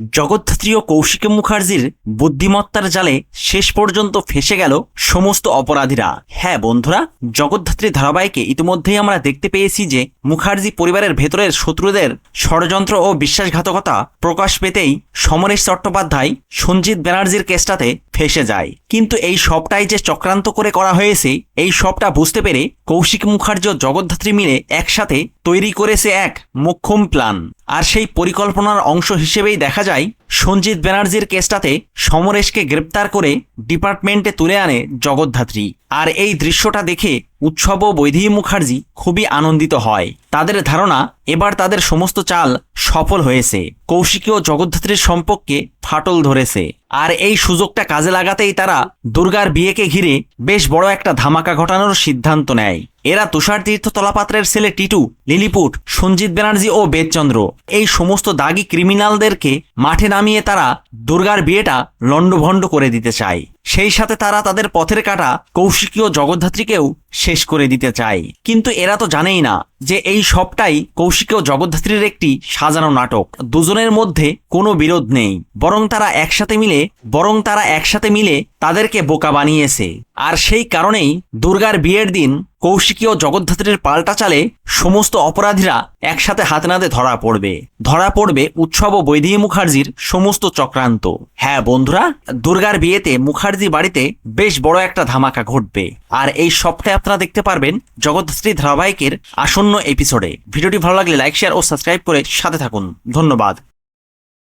জগদ্ধাত্রী ও কৌশিক মুখার্জির বুদ্ধিমত্তার জালে শেষ পর্যন্ত ফেসে গেল সমস্ত অপরাধীরা। হ্যাঁ বন্ধুরা, জগদ্ধাত্রী ধারাবাহিকে ইতিমধ্যেই আমরা দেখতে পেয়েছি যে মুখার্জি পরিবারের ভেতরের শত্রুদের ষড়যন্ত্র ও বিশ্বাসঘাতকতা প্রকাশ পেতেই সমরেশ চট্টোপাধ্যায়, সঞ্জিত ব্যানার্জির কেসটাতে ফেসে যায়। কিন্তু এই সবটাই যে চক্রান্ত করে করা হয়েছে, এই সবটা বুঝতে পেরে কৌশিক মুখার্জি জগদ্ধাত্রী মিলে একসাথে তৈরি করেছে এক মোক্ষম প্ল্যান আর সেই পরিকল্পনার অংশ হিসেবেই দেখা যায় সঞ্জিত ব্যানার্জির কেসটাতে সমরেশকে গ্রেপ্তার করে ডিপার্টমেন্টে তুলে আনে জগদ্ধাত্রী। আর এই দৃশ্যটা দেখে উৎসব বৈদেহী মুখার্জি খুবই আনন্দিত হয়। তাদের ধারণা, এবার তাদের সমস্ত চাল সফল হয়েছে। কৌশিকী ও জগদ্ধাত্রীর সম্পর্কে ফাটল ধরেছে। আর এই সুযোগটা কাজে লাগাতেই তারা দুর্গার বিয়েকে ঘিরে বেশ বড় একটা ধামাকা ঘটানোর সিদ্ধান্ত নেয়। এরা তুষার তীর্থ তলাপাত্রের ছেলে টিটু, লিলিপুট, সঞ্জিত ব্যানার্জি ও বেদচন্দ্র। এই সমস্ত দাগি ক্রিমিনালদেরকে মাঠে নামিয়ে তারা দুর্গার বিয়েটা লণ্ডভণ্ড করে দিতে চায়। সেই সাথে তারা তাদের পথের কাটা কৌশিকীয় জগদ্ধাত্রীকেও শেষ করে দিতে চায়। কিন্তু এরা তো জানেই না যে এই সবটাই কৌশিকীয় জগদ্ধাত্রীর একটি সাজানো নাটক। দুজনের মধ্যে কোনো বিরোধ নেই। বরং তারা একসাথে মিলে, বরং তারা একসাথে মিলে তাদেরকে বোকা বানিয়েছে। আর সেই কারণেই দুর্গার বিয়ের দিন কৌশিকীয় জগদ্ধাত্রীর পাল্টা চালে সমস্ত অপরাধীরা একসাথে হাতে নাতে ধরা পড়বে। ধরা পড়বে উৎসব বৈদেহী মুখার্জির সমস্ত চক্রান্ত। হ্যাঁ বন্ধুরা, দুর্গার বিয়েতে মুখার্জি বাড়িতে বেশ বড় একটা ধামাকা ঘটবে। আর এই সবটাই আপনারা দেখতে পারবেন জগৎশ্রী ধারাবাহিকের আসন্ন এপিসোডে। ভিডিওটি ভালো লাগলে লাইক, শেয়ার ও সাবস্ক্রাইব করে সাথে থাকুন। ধন্যবাদ।